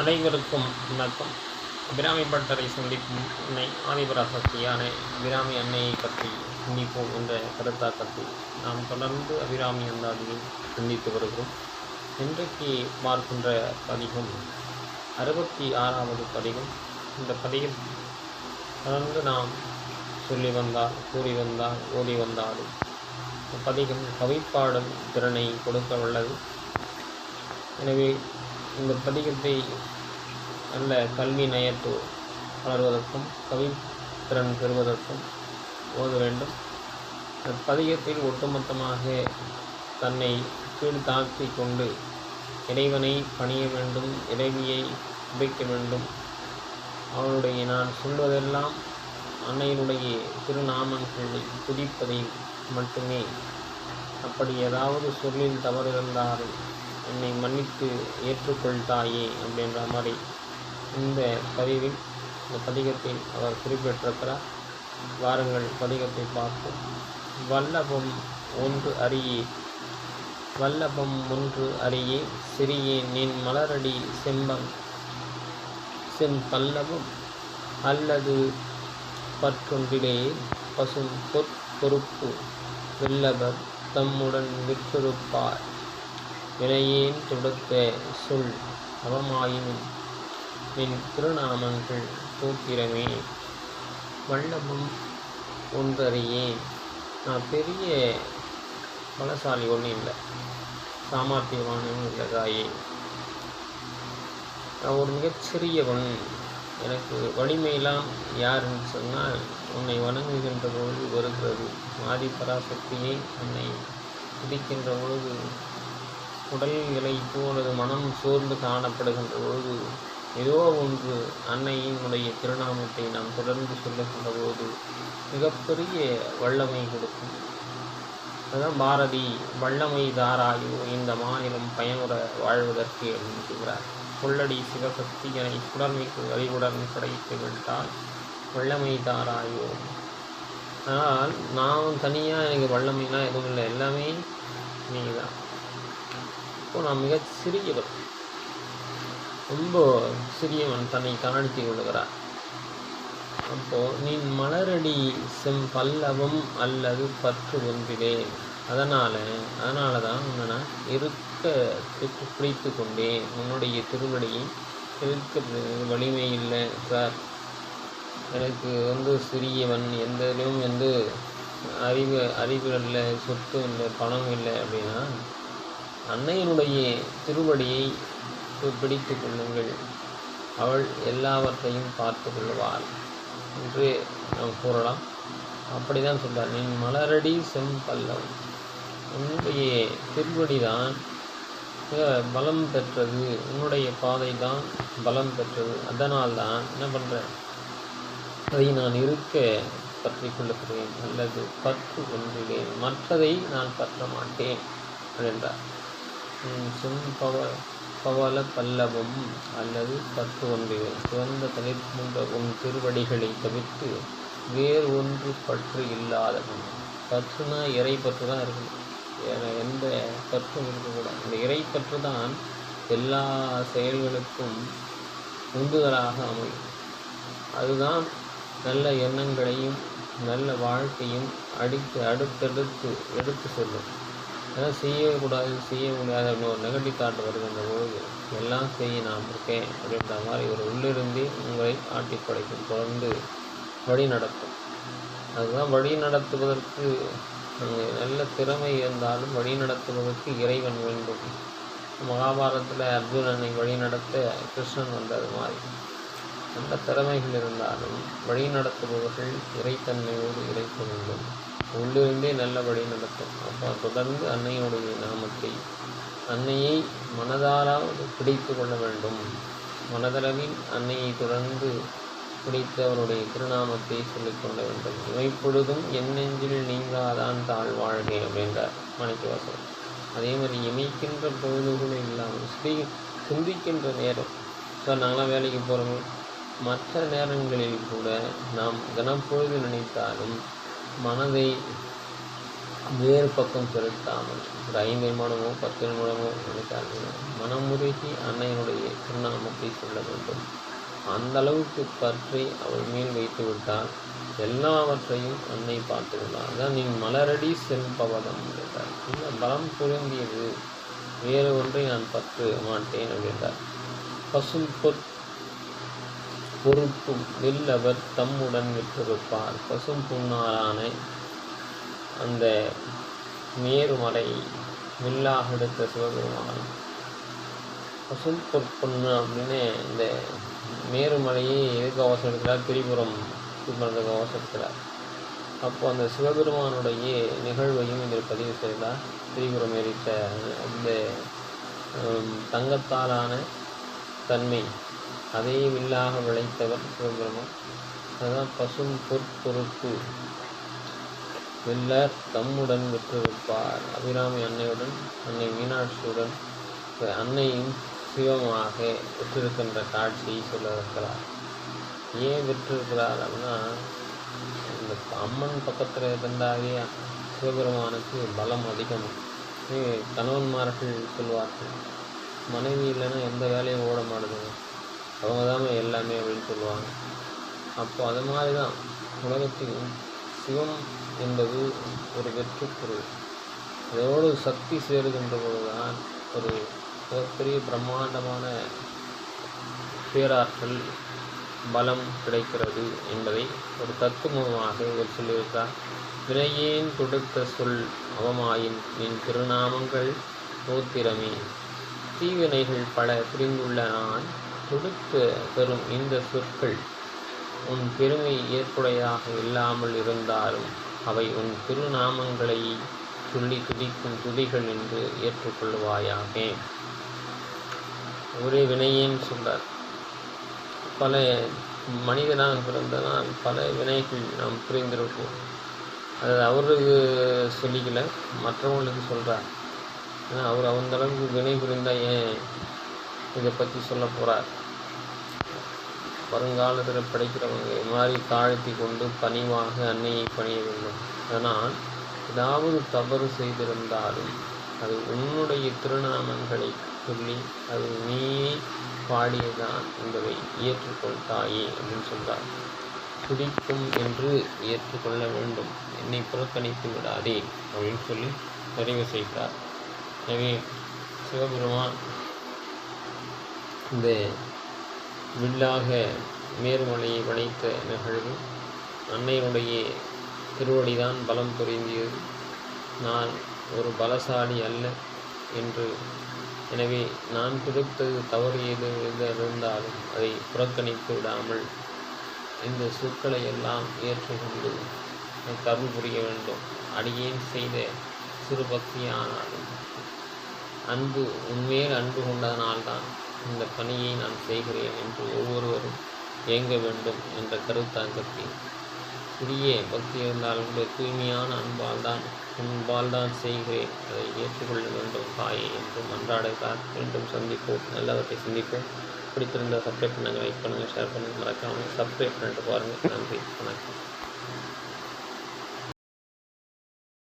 அனைவருக்கும் வணக்கம். அபிராமி பட்டரை சந்திக்கும் அன்னை ஆதிபராசக்தியான அபிராமி அன்னையை பற்றி சிந்திப்போம் என்ற கருத்தாக்கத்தில் நாம் தொடர்ந்து அபிராமி அந்தாதியை சிந்தித்து வருகிறோம். இன்றைக்கு பார்க்கின்ற பதிகம் அறுபத்தி ஆறாவது பதிகம். இந்த பதிகம் தொடர்ந்து நாம் சொல்லி வந்தால் கூறி வந்தால் ஓடி வந்தாலும் இந்த பதிகம் கவிப்பாடல் திறனை கொடுக்க உள்ளது எனவே இந்த பதிகத்தை நல்ல கல்வி நயத்து வளர்வதற்கும் கவித்திறன் பெறுவதற்கும் ஓத வேண்டும். இந்த பதிகத்தில் ஒட்டுமொத்தமாக தன்னை கீழ் தாழ்த்தி கொண்டு இறைவனை பணிய வேண்டும் இறைவியை உபைக்க வேண்டும். அவனுடைய நான் சொல்வதெல்லாம் அன்னையினுடைய திருநாமங்களை துதிப்பதை மட்டுமே. அப்படி ஏதாவது சொல்லில் தவறு இருந்தாலும் என்னை மன்னித்து ஏற்றுக்கொள் தாயே அப்படின்ற மாதிரி இந்த பதிவில் இந்த பதிகத்தில் அவர் குறிப்பிட்டிருக்கிறார். வாருங்கள் பதிகத்தை பார்ப்போம். வல்லபம் ஒன்று அறியே வல்லபம் ஒன்று அறியே சிறியே நின் மலரடி செம்பம் செம்பல்லவும் அல்லது பற்றொன்றிலே பசும் பொற்பொறுப்பு வெல்லவர் தம்முடன் விற்றிருப்பார் வினையேன் தொடுத்த சொல் அவமாயினும் நின் திருநாமங்கள் தூக்கிரமே வல்லமும் ஒன்றறியேன். நான் பெரிய பலசாலி ஒன்றும் இல்லை. சாமர்த்தியவானும் இல்லை தாயே நான் ஒரு மிகச்சிறியவன். எனக்கு வலிமையெல்லாம் யாருன்னு சொன்னால் உன்னை வணங்குகின்ற பொழுது வருகிறது. ஆதி பராசக்தியை உன்னை பிடிக்கின்ற பொழுது உடல் இலைப்போ அல்லது மனம் சோர்ந்து காணப்படுகின்ற பொழுது ஏதோ ஒன்று அன்னையினுடைய திருநாமத்தை நாம் தொடர்ந்து சொல்லுகின்ற போது மிகப்பெரிய வல்லமை கொடுக்கும். அதுதான் பாரதி வல்லமை தாராயோ இந்த மாநிலம் பயனுற வாழ்வதற்கு அப்படின்னு சொல்கிறார். கொள்ளடி சிவசக்தி என அறிவுடன் கிடைத்து விட்டால் வல்லமை தாராயோ. ஆனால் நான் தனியாக எனக்கு வல்லமைலாம் எதுவும் இல்லை. எல்லாமே நீங்கள் தான் இப்போ நான் மிக சிறியவர். ரொம்ப சிறியவன் தன்னை தாழ்த்தி கொள்கிறார் அப்போது நீ மலரடி செம் பல்லவம் அல்லது பற்று ஒன்றிலே அதனால் அதனால தான் உன்னை நான் இருக்க பிடித்து கொண்டேன். உன்னுடைய திருவடியை இருக்கிறது வலிமை இல்லை சார் எனக்கு வந்து சிறியவன் எந்த இதுலையும் வந்து அறிவு அறிவு இல்லை சொத்து இல்லை பணம் இல்லை அப்படின்னா அன்னையினுடைய திருவடியை பிடித்து கொள்ளுங்கள். அவள் எல்லாவற்றையும் பார்த்து கொள்வாள் என்று நாம் கூறலாம். அப்படி தான் சொல்கிறார் நீ மலரடி செம்பல்லம் உன்னுடைய திருவடி தான் பலம் பெற்றது. உன்னுடைய பாதை தான் பலம் பெற்றது. அதனால் தான் என்ன பண்ணுறேன் அதை நான் இருக்க பற்றி கொள்ளுகிறேன் அல்லது பற்று கொள்கிறேன். மற்றதை நான் பற்ற மாட்டேன் என்றார். செம்பவ பவல பல்லவம் அல்லது பத்து ஒன்றிலே சிவந்த தலைப்புண்ட உன் திருவடிகளை தவிர்த்து வேறு ஒன்று பற்று இல்லாதவன் பற்றுனா இறை பற்று தான் இருக்கணும் எந்த பற்றும் இருக்கக்கூடாது. அந்த இறை பற்று தான் எல்லா செயல்களுக்கும் உந்துதலாக அமையும். அதுதான் நல்ல எண்ணங்களையும் நல்ல வாழ்க்கையும் அடித்து அடுத்தடுத்து எடுத்து செல்லும். அதனால் செய்யக்கூடாது செய்ய முடியாத அப்படின்னு ஒரு நெகட்டிவ் தாட் வருகின்ற போது. எல்லாம் செய்ய நான் இருக்கேன் அப்படின்ற மாதிரி ஒரு உள்ளிருந்தே உங்களை ஆட்டி படைக்கும் தொடர்ந்து வழி நடத்தும் அதுதான் வழி நடத்துவதற்கு நல்ல திறமை இருந்தாலும் வழி நடத்துவதற்கு இறைவன் வேண்டும். மகாபாரதத்தில் அர்ஜுனனை வழி நடத்த கிருஷ்ணன் வந்தது மாதிரி. நல்ல திறமைகள் இருந்தாலும் வழி நடத்துபவர்கள் இறைத்தன்மையோடு இறைக்க வேண்டும். உள்ளிருந்தே நல்லபடி நடக்கும். அப்போ தொடர்ந்து அன்னையுடைய நாமத்தை அன்னையை மனதாலாவது பிடித்து கொள்ள வேண்டும். மனதளவில் அன்னையை தொடர்ந்து பிடித்து அவருடைய திருநாமத்தை சொல்லிக் கொள்ள வேண்டும். இமைப்பொழுதும் என் நெஞ்சில் நீங்காதான் தாழ் வாழ்கை அப்படின்றார் மாணிக்கவாசகர் அதே மாதிரி இமைக்கின்ற பொழுதுகளும் இல்லாமல் ஸ்ரீ சிந்திக்கின்ற நேரம். சார் நாங்களாம் வேலைக்கு போகிறோம் மற்ற நேரங்களில் கூட நாம் தினப்பொழுது நினைத்தாலும் மனதை வேறு பக்கம் செலுத்தாமல் ஒரு ஐந்து நிமிடமோ பத்து நிமிடமோ நினைத்தாலும் மனமுருகி அன்னையினுடைய திருநாமத்தை சொல்ல வேண்டும். அந்த அளவுக்கு பற்றி அவள் மேல் வைத்து விட்டால் எல்லாவற்றையும் அன்னை பார்த்து கொள்ளார் அதான் நீ மலரடி செல்பவதம் என்றார் இந்த பலம் பொருந்தியது வேறு ஒன்றை நான் பற்று மாட்டேன் அப்படின்றார் பசும் பொற் பொறுப்பும் அவர் தம்முடன் விற்றிருப்பார் பசும் புண்ணாரான அந்த மேருமலை வில்லாக எடுத்த சிவபெருமான். பசும் பொற்பொண்ணு அப்படின்னு இந்த மேருமலையே எது கவசம் எடுக்கிறார்? திரிபுரம் திருமணத்தை கவசம் எடுக்கிறார். அப்போ அந்த சிவபெருமானுடைய நிகழ்வையும் இதில் பதிவு செய்தார். திரிபுரம் எரித்த அந்த தங்கத்தாலான தன்மை அதே வில்லாக விளைத்தவர் சிவபெருமான். அதுதான் பசும் பொற்பொருப்பு. வெல்லர் தம்முடன் விற்றிருப்பார். அபிராமி அன்னையுடன் அன்னை மீனாட்சியுடன் அன்னையும் சிவமாக விற்றிருக்கின்ற காட்சியை சொல்லியிருக்கிறார் ஏன் விற்றிருக்கிறார் அப்படின்னா இந்த அம்மன் பக்கத்தில் இருந்தாலே சிவபெருமானுக்கு பலம் அதிகம். கணவன்மார்கள் சொல்வார்கள் மனைவி இல்லைன்னா எந்த வேலையும் ஓட மாட்டுதுங்க அவங்க தான் எல்லாமே அப்படின்னு சொல்லுவாங்க. அப்போ அது மாதிரி தான் உலகத்தில் சிவம் என்பது ஒரு வெற்றி பொருள். இதோடு சக்தி சேருகின்ற பொழுதுதான் ஒரு மிகப்பெரிய பிரம்மாண்டமான பேராற்றல் பலம் கிடைக்கிறது என்பதை ஒரு தத்துவமாக இவர் சொல்லியிருக்கார் வினையேன் கொடுத்த சொல் அவமாயின் என் திருநாமங்கள் தோத்திரமே. தீவினைகள் பல புரிந்துள்ள நான் கொடுத்து பெறும் இந்த சொற்கள் உன் பெருமை ஏற்புடையதாக இல்லாமல் இருந்தாலும் அவை உன் திருநாமங்களை சொல்லி துதிக்கும் துதிகள் என்று ஏற்றுக்கொள்வாயாக. ஒரே வினையேன்னு சொல்றார் பல மனிதனாக பிறந்தனால் பல வினைகள் நாம் புரிந்திருப்போம். அது அவருக்கு சொல்லிக்கல மற்றவங்களுக்கு சொல்கிறார் ஏன்னா அவர் அந்த அளவுக்கு வினை புரிந்தால் ஏன் இதை பற்றி சொல்ல போகிறார் வருங்காலத்தில் படைக்கிறவங்க மாதிரி தாழ்த்தி கொண்டு பணிவாக அன்னையை பணிய வேண்டும். அதனால் ஏதாவது தவறு செய்திருந்தாலும் அது உன்னுடைய திருநாமங்களை சொல்லி அது நீயே பாடியதான் என்பதை ஏற்றுக்கொள் தாயே அப்படின்னு சொல்றார். துடிக்கும் என்று ஏற்றுக்கொள்ள வேண்டும். என்னை புறக்கணித்து விடாதே அப்படின்னு சொல்லி நிறைவு செய்தார். எனவே சிவபெருமான் இந்த வில்லாக மேருமலையை படைத்த நிகழ்வு அன்னையுடைய திருவடிதான் பலம் புரிந்தியது. நான் ஒரு பலசாலி அல்ல என்று. எனவே நான் பிடித்தது தவறு எது எது இருந்தாலும் அதை புறக்கணித்து விடாமல் இந்த சொற்களை எல்லாம் ஏற்றுக்கொண்டு கருள் புரிய வேண்டும். அடியேன் செய்த சிறு பக்தியானாலும் அன்பு உண்மையில் அன்பு கொண்டதனால்தான். இந்த பணியை நான் செய்கிறேன் என்று ஒவ்வொருவரும் இயங்க வேண்டும் என்ற கருத்தாக்கத்தில் சிறிய பக்தி இருந்தால் கூட தூய்மையான அன்பால் தான் உன்பால் தான் செய்கிறேன். அதை ஏற்றுக்கொள்ள வேண்டும் தாயே என்று மன்றாடுகிறார். மீண்டும் சந்திப்போம். நல்லவற்றை சிந்திப்போம். பிடித்திருந்த சப்ஸ்கிரைப் பண்ணுங்கள் லைக் பண்ணுங்கள் ஷேர் பண்ணுங்கள் மறக்காமல் சப்ஸ்கிரைப் பண்ணிட்டு பாருங்கள் நன்றி. வணக்கம்.